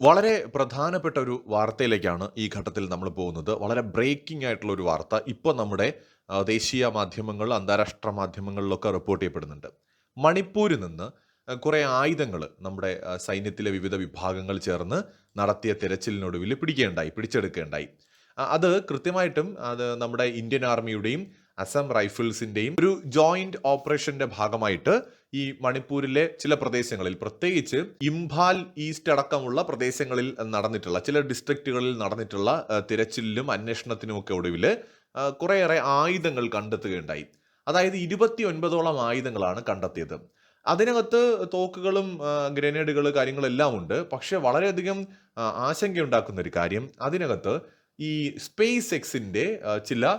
വളരെ പ്രധാനപ്പെട്ട ഒരു വാർത്തയിലേക്കാണ് ഈ ഘട്ടത്തിൽ നമ്മൾ പോകുന്നത്. വളരെ ബ്രേക്കിംഗ് ആയിട്ടുള്ള ഒരു വാർത്ത ഇപ്പോൾ നമ്മുടെ ദേശീയ മാധ്യമങ്ങൾ, അന്താരാഷ്ട്ര മാധ്യമങ്ങളിലൊക്കെ റിപ്പോർട്ട് ചെയ്യപ്പെടുന്നുണ്ട്. മണിപ്പൂരിൽ നിന്ന് കുറേ ആയുധങ്ങൾ നമ്മുടെ സൈന്യത്തിലെ വിവിധ വിഭാഗങ്ങൾ ചേർന്ന് നടത്തിയ തിരച്ചിലിനൊടുവിൽ പിടിക്കുകയുണ്ടായി, പിടിച്ചെടുക്കുകയുണ്ടായി. അത് കൃത്യമായിട്ടും അത് നമ്മുടെ ഇന്ത്യൻ ആർമിയുടെയും അസം റൈഫിൾസിന്റെയും ഒരു ജോയിന്റ് ഓപ്പറേഷന്റെ ഭാഗമായിട്ട് ഈ മണിപ്പൂരിലെ ചില പ്രദേശങ്ങളിൽ പ്രത്യേകിച്ച് ഇംഫാൽ ഈസ്റ്റ് അടക്കമുള്ള പ്രദേശങ്ങളിൽ നടന്നിട്ടുള്ള ചില ഡിസ്ട്രിക്റ്റുകളിൽ നടന്നിട്ടുള്ള തിരച്ചിലിലും അന്വേഷണത്തിനും ഒക്കെ ഒടുവിൽ കുറേയേറെ ആയുധങ്ങൾ കണ്ടെത്തുകയുണ്ടായി. അതായത് 29ഓളം ആയുധങ്ങളാണ് കണ്ടെത്തിയത്. അതിനകത്ത് തോക്കുകളും ഗ്രനേഡുകൾ കാര്യങ്ങളെല്ലാം ഉണ്ട്. പക്ഷെ വളരെയധികം ആശങ്കയുണ്ടാക്കുന്ന ഒരു കാര്യം അതിനകത്ത് ഈ സ്പേസ് എക്സിന്റെ ചില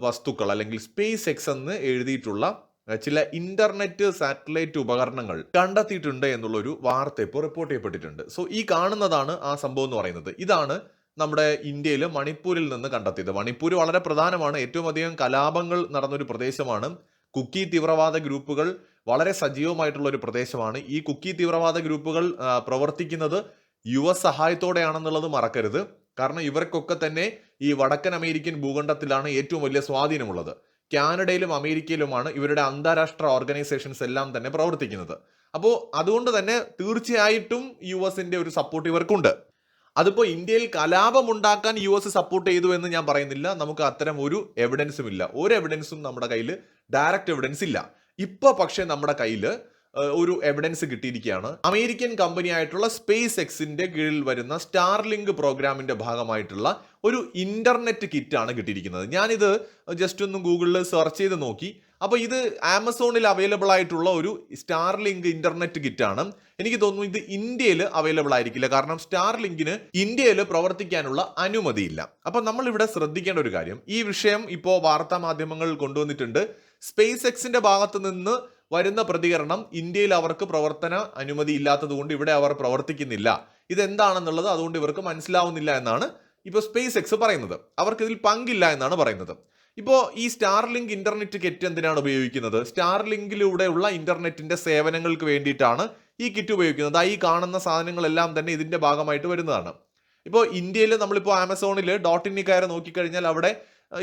വസ്തുക്കൾ അല്ലെങ്കിൽ സ്പേസ് എക്സ് എന്ന് എഴുതിയിട്ടുള്ള ചില ഇന്റർനെറ്റ് സാറ്റലൈറ്റ് ഉപകരണങ്ങൾ കണ്ടെത്തിയിട്ടുണ്ട് എന്നുള്ളൊരു വാർത്ത ഇപ്പോൾ റിപ്പോർട്ട് ചെയ്യപ്പെട്ടിട്ടുണ്ട്. സോ ഈ കാണുന്നതാണ് ആ സംഭവം എന്ന് പറയുന്നത്. ഇതാണ് നമ്മുടെ ഇന്ത്യയിൽ മണിപ്പൂരിൽ നിന്ന് കണ്ടെത്തിയത്. മണിപ്പൂർ വളരെ പ്രധാനമാണ്. ഏറ്റവും അധികം കലാപങ്ങൾ നടന്നൊരു പ്രദേശമാണ്. കുക്കി തീവ്രവാദ ഗ്രൂപ്പുകൾ വളരെ സജീവമായിട്ടുള്ള ഒരു പ്രദേശമാണ്. ഈ കുക്കി തീവ്രവാദ ഗ്രൂപ്പുകൾ പ്രവർത്തിക്കുന്നത് യുവ സഹായത്തോടെയാണെന്നുള്ളത് മറക്കരുത്. കാരണം ഇവർക്കൊക്കെ തന്നെ ഈ വടക്കൻ അമേരിക്കൻ ഭൂഖണ്ഡത്തിലാണ് ഏറ്റവും വലിയ സ്വാധീനമുള്ളത്. കാനഡയിലും അമേരിക്കയിലുമാണ് ഇവരുടെ അന്താരാഷ്ട്ര ഓർഗനൈസേഷൻസ് എല്ലാം തന്നെ പ്രവർത്തിക്കുന്നത്. അപ്പോൾ അതുകൊണ്ട് തന്നെ തീർച്ചയായിട്ടും യു എസിന്റെ ഒരു സപ്പോർട്ട് ഇവർക്കുണ്ട്. അതിപ്പോൾ ഇന്ത്യയിൽ കലാപം കലാപമുണ്ടാക്കാൻ യുഎസ് സപ്പോർട്ട് ചെയ്തു എന്ന് ഞാൻ പറയുന്നില്ല. നമുക്ക് അത്തരം ഒരു എവിഡൻസും ഇല്ല. ഒരു എവിഡൻസും നമ്മുടെ കയ്യിൽ ഡയറക്റ്റ് എവിഡൻസ് ഇല്ല. ഇപ്പൊ പക്ഷേ നമ്മുടെ കയ്യിൽ ഒരു എവിഡൻസ് കിട്ടിയിരിക്കുകയാണ്. അമേരിക്കൻ കമ്പനിയായിട്ടുള്ള സ്പേസ് എക്സിന്റെ കീഴിൽ വരുന്ന സ്റ്റാർലിങ്ക് പ്രോഗ്രാമിന്റെ ഭാഗമായിട്ടുള്ള ഒരു ഇന്റർനെറ്റ് ആണ് കിട്ടിയിരിക്കുന്നത്. ഞാനിത് ജസ്റ്റ് ഒന്ന് ഗൂഗിളിൽ സെർച്ച് ചെയ്ത് നോക്കി. അപ്പോൾ ഇത് ആമസോണിൽ അവൈലബിൾ ആയിട്ടുള്ള ഒരു സ്റ്റാർലിങ്ക് ഇന്റർനെറ്റ് ആണ്. എനിക്ക് തോന്നുന്നു ഇത് ഇന്ത്യയിൽ അവൈലബിൾ ആയിരിക്കില്ല. കാരണം സ്റ്റാർലിങ്കിന് ഇന്ത്യയിൽ പ്രവർത്തിക്കാനുള്ള അനുമതിയില്ല. അപ്പോൾ നമ്മൾ ഇവിടെ ശ്രദ്ധിക്കേണ്ട ഒരു കാര്യം ഈ വിഷയം ഇപ്പോൾ വാർത്താ മാധ്യമങ്ങൾ കൊണ്ടുവന്നിട്ടുണ്ട്. സ്പേസ് എക്സിന്റെ ഭാഗത്ത് നിന്ന് വരുന്ന പ്രതികരണം ഇന്ത്യയിൽ അവർക്ക് പ്രവർത്തന അനുമതി ഇല്ലാത്തതുകൊണ്ട് ഇവിടെ അവർ പ്രവർത്തിക്കുന്നില്ല. ഇതെന്താണെന്നുള്ളത് അതുകൊണ്ട് ഇവർക്ക് മനസ്സിലാവുന്നില്ല എന്നാണ് ഇപ്പോൾ സ്പേസ് എക്സ് പറയുന്നത്. അവർക്ക് ഇതിൽ പങ്കില്ല എന്നാണ് പറയുന്നത്. ഇപ്പോൾ ഈ സ്റ്റാർലിങ്ക് ഇന്റർനെറ്റ് കിറ്റ് എന്തിനാണ് ഉപയോഗിക്കുന്നത്? സ്റ്റാർലിങ്കിലൂടെയുള്ള ഇന്റർനെറ്റിന്റെ സേവനങ്ങൾക്ക് വേണ്ടിയിട്ടാണ് ഈ കിറ്റ് ഉപയോഗിക്കുന്നത്. ഈ കാണുന്ന സാധനങ്ങളെല്ലാം തന്നെ ഇതിന്റെ ഭാഗമായിട്ട് വരുന്നതാണ്. ഇപ്പോൾ ഇന്ത്യയിൽ നമ്മളിപ്പോൾ ആമസോണിൽ ഡോട്ട് ഇനി കയറി നോക്കിക്കഴിഞ്ഞാൽ അവിടെ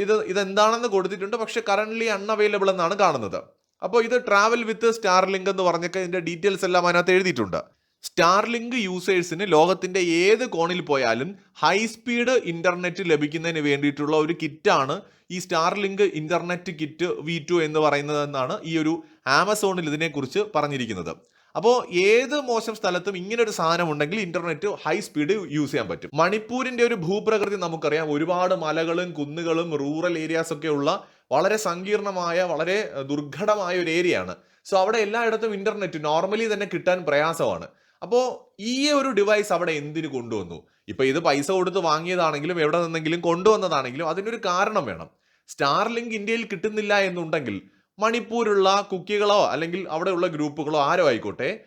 ഇത് ഇതെന്താണെന്ന് കൊടുത്തിട്ടുണ്ട്. പക്ഷേ കറന്റ്ലി അൺഅവൈലബിൾ എന്നാണ് കാണുന്നത്. അപ്പോൾ ഇത് ട്രാവൽ വിത്ത് സ്റ്റാർലിങ്ക് എന്ന് പറഞ്ഞൊക്കെ ഇതിന്റെ ഡീറ്റെയിൽസ് എല്ലാം അതിനകത്ത് എഴുതിയിട്ടുണ്ട്. സ്റ്റാർലിങ്ക് യൂസേഴ്സിന് ലോകത്തിന്റെ ഏത് കോണിൽ പോയാലും ഹൈ സ്പീഡ് ഇന്റർനെറ്റ് ലഭിക്കുന്നതിന് വേണ്ടിയിട്ടുള്ള ഒരു കിറ്റാണ് ഈ Starlink internet kit V two എന്ന് പറയുന്നതെന്നാണ് ഈ ഒരു ആമസോണിൽ ഇതിനെക്കുറിച്ച് പറഞ്ഞിരിക്കുന്നത്. അപ്പോൾ ഏത് മോശം സ്ഥലത്തും ഇങ്ങനെ ഒരു സാധനം ഉണ്ടെങ്കിൽ ഇന്റർനെറ്റ് ഹൈ സ്പീഡ് യൂസ് ചെയ്യാൻ പറ്റും. മണിപ്പൂരിന്റെ ഒരു ഭൂപ്രകൃതി നമുക്കറിയാം. ഒരുപാട് മലകളും കുന്നുകളും റൂറൽ ഏരിയാസ് ഒക്കെ ഉള്ള വളരെ സങ്കീർണമായ വളരെ ദുർഘടമായ ഒരു ഏരിയ ആണ് സോ അവിടെ എല്ലായിടത്തും ഇന്റർനെറ്റ് നോർമലി തന്നെ കിട്ടാൻ പ്രയാസമാണ്. അപ്പോൾ ഈ ഒരു ഡിവൈസ് അവിടെ എന്തിനു കൊണ്ടുവന്നു? ഇപ്പൊ ഇത് പൈസ കൊടുത്ത് വാങ്ങിയതാണെങ്കിലും എവിടെ നിന്നെങ്കിലും കൊണ്ടുവന്നതാണെങ്കിലും അതിനൊരു കാരണം വേണം. സ്റ്റാർ ലിങ്ക് ഇന്ത്യയിൽ കിട്ടുന്നില്ല എന്നുണ്ടെങ്കിൽ മണിപ്പൂരുള്ള കുക്കികളോ അല്ലെങ്കിൽ അവിടെയുള്ള ഗ്രൂപ്പുകളോ ആരോ ആയിക്കോട്ടെ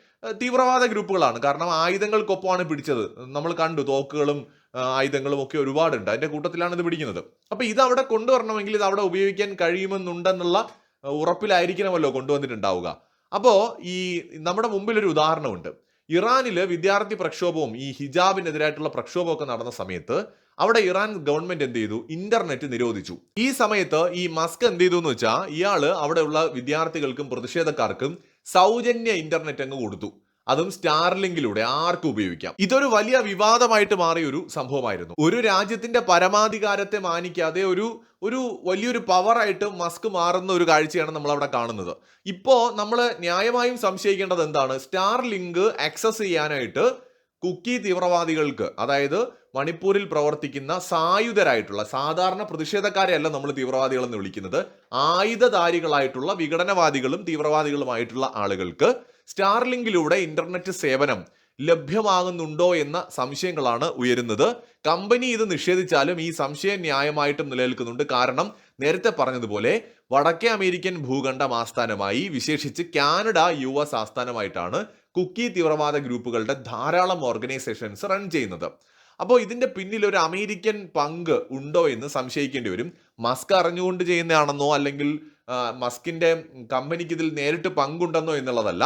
തീവ്രവാദ ഗ്രൂപ്പുകളാണ്. കാരണം ആയുധങ്ങൾക്കൊപ്പമാണ് പിടിച്ചത്. നമ്മൾ കണ്ടു തോക്കുകളും ആയുധങ്ങളും ഒക്കെ ഒരുപാടുണ്ട്. അതിന്റെ കൂട്ടത്തിലാണ് ഇത് പിടിക്കുന്നത്. അപ്പോൾ ഇത് അവിടെ കൊണ്ടുവരണമെങ്കിൽ ഇത് അവിടെ ഉപയോഗിക്കാൻ കഴിയുമെന്നുണ്ടെന്നുള്ള ഉറപ്പിലായിരിക്കണമല്ലോ കൊണ്ടുവന്നിട്ടുണ്ടാവുക. അപ്പോൾ ഈ നമ്മുടെ മുമ്പിൽ ഒരു ഉദാഹരണമുണ്ട്. ഇറാനിൽ വിദ്യാർത്ഥി പ്രക്ഷോഭവും ഈ ഹിജാബിനെതിരായിട്ടുള്ള പ്രക്ഷോഭമൊക്കെ നടന്ന സമയത്ത് അവിടെ ഇറാൻ ഗവൺമെന്റ് എന്ത് ചെയ്തു? ഇന്റർനെറ്റ് നിരോധിച്ചു. ഈ സമയത്ത് ഈ മസ്ക് എന്ത് ചെയ്തു എന്ന് വെച്ചാൽ ഇയാൾ അവിടെയുള്ള വിദ്യാർത്ഥികൾക്കും പ്രതിഷേധക്കാർക്കും സൗജന്യ ഇന്റർനെറ്റ് അങ്ങ് കൊടുത്തു. അതും സ്റ്റാർലിങ്കിലൂടെ ആർക്കും ഉപയോഗിക്കാം. ഇതൊരു വലിയ വിവാദമായിട്ട് മാറിയ ഒരു സംഭവമായിരുന്നു. ഒരു രാജ്യത്തിന്റെ പരമാധികാരത്തെ മാനിക്കാതെ ഒരു ഒരു വലിയൊരു പവറായിട്ട് മസ്ക് മാറുന്ന ഒരു കാഴ്ചയാണ് നമ്മൾ അവിടെ കാണുന്നത്. ഇപ്പോ നമ്മൾ ന്യായമായും സംശയിക്കേണ്ടത് എന്താണ്? സ്റ്റാർലിങ്ക് ആക്സസ് ചെയ്യാനായിട്ട് കുക്കി തീവ്രവാദികൾക്ക് അതായത് മണിപ്പൂരിൽ പ്രവർത്തിക്കുന്ന സായുധരായിട്ടുള്ള സാധാരണ പ്രതിഷേധക്കാരെ അല്ല നമ്മൾ തീവ്രവാദികൾ എന്ന് വിളിക്കുന്നത്. ആയുധധാരികളായിട്ടുള്ള വിഘടനവാദികളും തീവ്രവാദികളുമായിട്ടുള്ള ആളുകൾക്ക് സ്റ്റാർലിങ്കിലൂടെ ഇന്റർനെറ്റ് സേവനം ലഭ്യമാകുന്നുണ്ടോ എന്ന സംശയങ്ങളാണ് ഉയരുന്നത്. കമ്പനി ഇത് നിഷേധിച്ചാലും ഈ സംശയം ന്യായമായിട്ടും നിലനിൽക്കുന്നുണ്ട്. കാരണം നേരത്തെ പറഞ്ഞതുപോലെ വടക്കേ അമേരിക്കൻ ഭൂഖണ്ഡം ആസ്ഥാനമായി വിശേഷിച്ച് കാനഡ, യു എസ് ആസ്ഥാനമായിട്ടാണ് കുക്കി തീവ്രവാദ ഗ്രൂപ്പുകളുടെ ധാരാളം ഓർഗനൈസേഷൻസ് റൺ ചെയ്യുന്നത്. അപ്പോൾ ഇതിന്റെ പിന്നിൽ ഒരു അമേരിക്കൻ പങ്ക് ഉണ്ടോ എന്ന് സംശയിക്കേണ്ടി വരും. മസ്ക് അറിഞ്ഞുകൊണ്ട് ചെയ്യുന്നതാണെന്നോ അല്ലെങ്കിൽ മസ്കിന്റെ കമ്പനിക്ക് ഇതിൽ നേരിട്ട് പങ്കുണ്ടെന്നോ എന്നുള്ളതല്ല.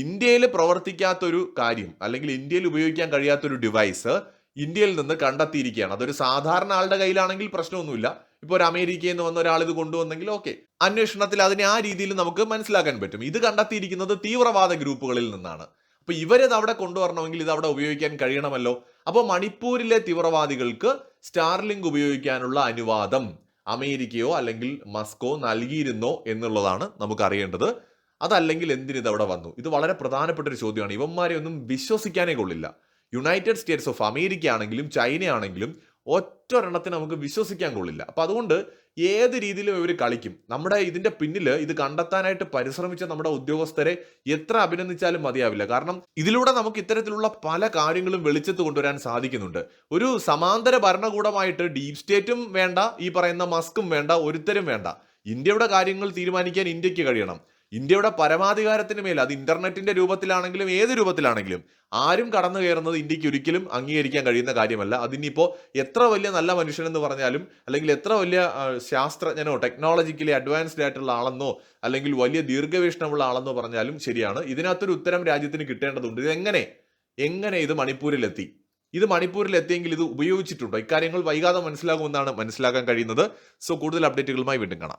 ഇന്ത്യയിൽ പ്രവർത്തിക്കാത്തൊരു കാര്യം അല്ലെങ്കിൽ ഇന്ത്യയിൽ ഉപയോഗിക്കാൻ കഴിയാത്തൊരു ഡിവൈസ് ഇന്ത്യയിൽ നിന്ന് കണ്ടെത്തിയിരിക്കുകയാണ്. അതൊരു സാധാരണ ആളുടെ കയ്യിലാണെങ്കിൽ പ്രശ്നമൊന്നുമില്ല. ഇപ്പോൾ ഒരു അമേരിക്കയിൽ നിന്ന് വന്ന ഒരാൾ ഇത് കൊണ്ടുവന്നെങ്കിൽ ഓക്കെ അന്വേഷണത്തിൽ അതിനെ ആ രീതിയിൽ നമുക്ക് മനസ്സിലാക്കാൻ പറ്റും. ഇത് കണ്ടെത്തിയിരിക്കുന്നത് തീവ്രവാദ ഗ്രൂപ്പുകളിൽ നിന്നാണ്. അപ്പോൾ ഇവരത് അവിടെ കൊണ്ടുവരണമെങ്കിൽ ഇത് അവിടെ ഉപയോഗിക്കാൻ കഴിയണമല്ലോ. അപ്പോൾ മണിപ്പൂരിലെ തീവ്രവാദികൾക്ക് സ്റ്റാർലിങ്ക് ഉപയോഗിക്കാനുള്ള അനുവാദം അമേരിക്കയോ അല്ലെങ്കിൽ മസ്കോ നൽകിയിരുന്നോ എന്നുള്ളതാണ് നമുക്ക് അറിയേണ്ടത് അതല്ലെങ്കിൽ എന്തിന് ഇത് അവിടെ വന്നു? ഇത് വളരെ പ്രധാനപ്പെട്ട ഒരു ചോദ്യമാണ്. ഇവന്മാരെ ഒന്നും വിശ്വസിക്കാനേ കൊള്ളില്ല. യുണൈറ്റഡ് സ്റ്റേറ്റ്സ് ഓഫ് അമേരിക്ക ആണെങ്കിലും ചൈന ആണെങ്കിലും ഒറ്റൊരെണ്ണത്തിന് നമുക്ക് വിശ്വസിക്കാൻ കൊള്ളില്ല. അപ്പൊ അതുകൊണ്ട് ഏത് രീതിയിലും ഇവർ കളിക്കും. നമ്മുടെ ഇതിന്റെ പിന്നിൽ ഇത് കണ്ടെത്താനായിട്ട് പരിശ്രമിച്ച നമ്മുടെ ഉദ്യോഗസ്ഥരെ എത്ര അഭിനന്ദിച്ചാലും മതിയാവില്ല. കാരണം ഇതിലൂടെ നമുക്ക് ഇത്തരത്തിലുള്ള പല കാര്യങ്ങളും വെളിച്ചത്ത് കൊണ്ടുവരാൻ സാധിക്കുന്നുണ്ട്. ഒരു സമാന്തര ഭരണകൂടമായിട്ട് ഡീപ് സ്റ്റേറ്റും വേണ്ട ഈ പറയുന്ന മസ്കും വേണ്ട ഒരുത്തരും വേണ്ട. ഇന്ത്യയുടെ കാര്യങ്ങൾ തീരുമാനിക്കാൻ ഇന്ത്യയ്ക്ക് കഴിയണം. ഇന്ത്യയുടെ പരമാധികാരത്തിന് മേൽ അത് ഇന്റർനെറ്റിന്റെ രൂപത്തിലാണെങ്കിലും ഏത് രൂപത്തിലാണെങ്കിലും ആരും കടന്നു കയറുന്നത് ഇന്ത്യയ്ക്ക് ഒരിക്കലും അംഗീകരിക്കാൻ കഴിയുന്ന കാര്യമല്ല. അതിനിപ്പോ എത്ര വലിയ നല്ല മനുഷ്യനെന്ന് പറഞ്ഞാലും അല്ലെങ്കിൽ എത്ര വലിയ ശാസ്ത്രജ്ഞനോ ടെക്നോളജിക്കലി അഡ്വാൻസ്ഡ് ആയിട്ടുള്ള ആളെന്നോ അല്ലെങ്കിൽ വലിയ ദീർഘവീക്ഷണമുള്ള ആളെന്നോ പറഞ്ഞാലും ശരിയാണ്. ഇതിനകത്തൊരു ഉത്തരം രാജ്യത്തിന് കിട്ടേണ്ടതുണ്ട്. ഇതെങ്ങനെ? എങ്ങനെ ഇത് മണിപ്പൂരിലെത്തി? ഇത് മണിപ്പൂരിൽ എത്തിയെങ്കിൽ ഇത് ഉപയോഗിച്ചിട്ടുണ്ടോ? ഇക്കാര്യങ്ങൾ വൈകാതെ മനസ്സിലാകുമെന്നാണ് മനസ്സിലാക്കാൻ കഴിയുന്നത്. സോ കൂടുതൽ അപ്ഡേറ്റുകളുമായി വീണ്ടും കാണാം.